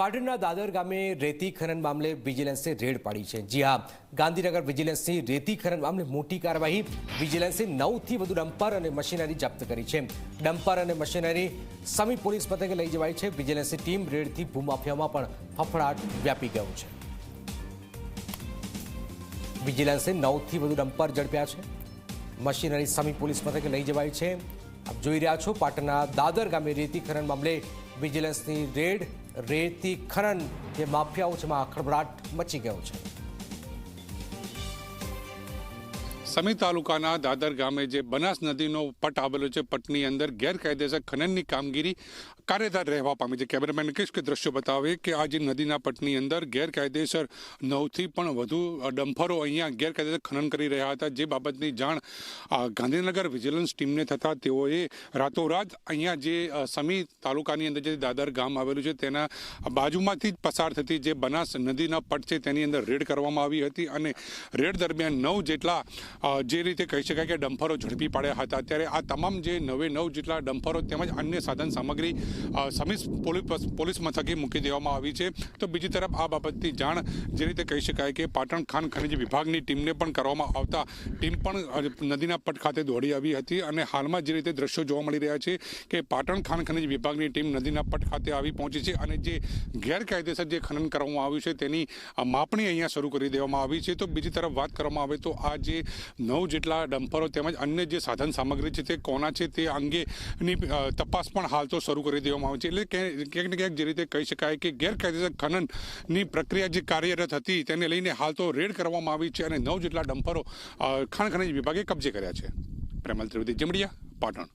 પાટણના દાદર ગામે રેતી ખનન મામલે વિજિલન્સે રેડ પાડી છે. જી હા, ગાંધીનગર વિજિલન્સની રેતી ખનન મામલે મોટી કાર્યવાહી વિજિલન્સે નવથી વધુ ડમ્પર અને મશીનરી જપ્ત કરી છે. ડમ્પર અને મશીનરી સમી પોલીસ મથકે લઈ જવાય છે. વિજિલન્સની ટીમ રેડથી ભૂમાફિયામાં પણ ફફડાટ વ્યાપી ગયો છે. વિજિલન્સે નવથી વધુ ડમ્પર ઝડપ્યા છે. મશીનરી સમી પોલીસ મથકે લઈ જવાય છે. આપ જોઈ રહ્યા છો પાટણના દાદર ગામે રેતી ખનન મામલે વિજિલન્સની રેડ રેતી ખનન જે માફિયાઓ છે એમાં ખળભળાટ મચી ગયો છે. સમી તાલુકાના દાદર ગામે જે બનાસ નદીનો પટ આવેલો છે, પટની અંદર ગેરકાયદેસર ખનનની કામગીરી કાર્યરત રહેવા પામી છે. કેમેરામેન કહીશ કે દ્રશ્યો બતાવે કે આ જે નદીના પટની અંદર ગેરકાયદેસર નવથી પણ વધુ ડમ્ફરો અહીંયા ગેરકાયદેસર ખનન કરી રહ્યા હતા. જે બાબતની જાણ ગાંધીનગર વિજિલન્સ ટીમને થતાં તેઓએ રાતોરાત અહીંયા જે સમી તાલુકાની અંદર જે દાદર ગામ આવેલું છે, તેના બાજુમાંથી જ પસાર થતી જે બનાસ નદીના પટ છે, તેની અંદર રેડ કરવામાં આવી હતી અને રેડ દરમિયાન નવ જેટલા જે રીતે કહી શકાય કે ડમ્ફરો ઝડપી પાડ્યા હતા, ત્યારે આ તમામ જે નવે નવ જેટલા ડમ્ફરો તેમજ અન્ય સાધન સામગ્રી સમીસ પોલીસ મથકે મૂકી દેવામાં આવી છે. તો બીજી તરફ આ બાબતની જાણ જે રીતે કહી શકાય કે પાટણ ખાન ખનિજ વિભાગની ટીમને પણ કરવામાં આવતા ટીમ પણ નદીના પટ ખાતે દોડી આવી હતી અને હાલમાં જે રીતે દ્રશ્યો જોવા મળી રહ્યા છે કે પાટણ ખાન ખનિજ વિભાગની ટીમ નદીના પટ ખાતે આવી પહોંચી છે અને જે ગેરકાયદેસર જે ખનન કરવામાં આવ્યું છે તેની માપણી અહીંયા શરૂ કરી દેવામાં આવી છે. તો બીજી તરફ વાત કરવામાં આવે તો આ જે નવ જેટલા ડમ્પરો તેમજ અન્ય જે સાધન સામગ્રી છે તે કોના છે તે અંગેની તપાસ પણ હાલ તો શરૂ કરી દેવામાં આવી છે. એટલે ક્યાંક ને ક્યાંક જે રીતે કહી શકાય કે ગેરકાયદેસર ખનનની પ્રક્રિયા જે કાર્યરત હતી તેને લઈને હાલ તો રેડ કરવામાં આવી છે અને નવ જેટલા ડમ્પરો ખાણ ખનિજ વિભાગે કબજે કર્યા છે. પ્રેમલ ત્રિવેદી, જમડિયા, પાટણ.